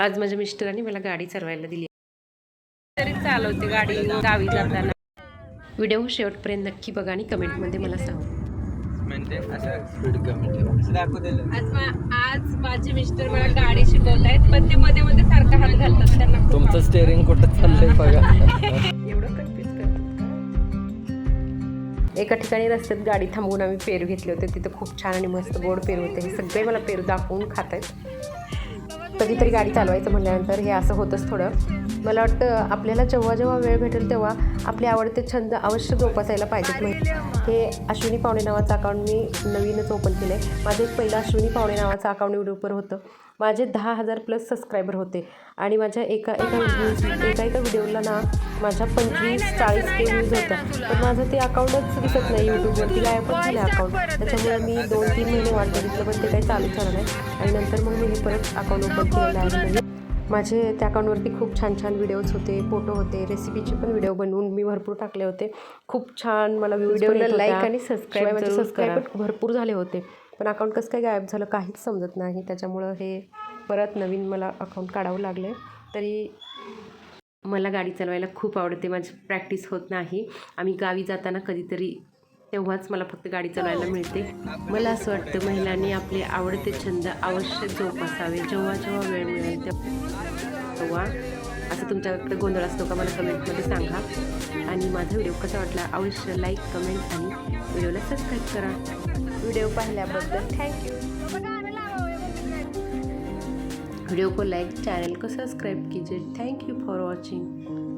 आज माझ्या मिस्टरांनी मला गाडी चालवायला दिली. तरी चालवते गाडी गावी जाताना. व्हिडिओ शेवटपर्यंत नक्की बघा आणि कमेंटमध्ये मला सांगा. दाखवलेलं आज माझे मिस्टर मला गाडी शिकवत आहेत पण ते मध्ये मध्ये सारखा हात घालतात त्यांना खूप तुमचं स्टेअरिंग कुठं चाललंय बघा? एका ठिकाणी रस्त्यात गाडी थांबवून आम्ही पेरू घेतले होते. तिथं खूप छान आणि मस्त गोड पेरू होते. हे सगळे मला पेरू दाखवून खात आहेत कधीतरी गाडी चालवायचं म्हटल्यानंतर हे असं होतंच थोडं. मला वाटतं आपल्याला जेव्हा जेव्हा वेळ भेटेल तेव्हा आपले आवडते छंद अवश्य जोपासायला पाहिजेत. माहिती हे अश्विनी पावणे नावाचं अकाउंट मी नवीनच ओपन केलं आहे माझं एक पहिलं अश्विनी पावणे नावाचं अकाउंट युट्यूबवर होतं. माझे दहा हजार प्लस सबस्क्रायबर होते. आणि माझ्या एका एका एका एका व्हिडिओला ना माझ्या पंचवीस चाळीस के व्ह्यूज होत्या पण माझं ते अकाउंटच दिसत नाही यूट्यूबवरती गायबच झालं अकाउंट त्याच्यामुळे मी दोन तीन महिने वाट बघितलं पण ते काही चालूच झालं नाही. आणि नंतर मग मी परत अकाउंट ओपन केलेलं आहे. नवीन माझे त्या अकाउंटवरती खूप छान छान व्हिडिओज होते फोटो होते रेसिपीचे पण व्हिडिओ बनवून मी भरपूर टाकले होते. खूप छान मला व्हिडिओला लाईक आणि सबस्क्राईब माझे सबस्क्राईब भरपूर झाले होते. पण अकाउंट कसं काय गायब झालं काहीच समजत नाही. त्याच्यामुळं हे परत नवीन मला अकाउंट काढावं लागले तरी मला गाडी चालवायला खूप आवडते माझी प्रॅक्टिस होत नाही. आम्ही गावी जाताना कधीतरी तेव्हाच मला फक्त गाडी चालवायला मिळते. मला असं वाटतं महिलांनी आपले आवडते छंद अवश्य जोपासावे जेव्हा जेव्हा वेळ मिळेल तेव्हा. असं तुमच्याकडे गोंधळ असतो का मला कमेंटमध्ये सांगा. आणि माझा व्हिडिओ कसा वाटला अवश्य लाईक कमेंट आणि व्हिडिओला सबस्क्राईब करा. व्हिडिओ पाहिल्याबद्दल थँक्यू वीडियो को लाइक चैनल को सब्सक्राइब कीजिए. Thank you for watching.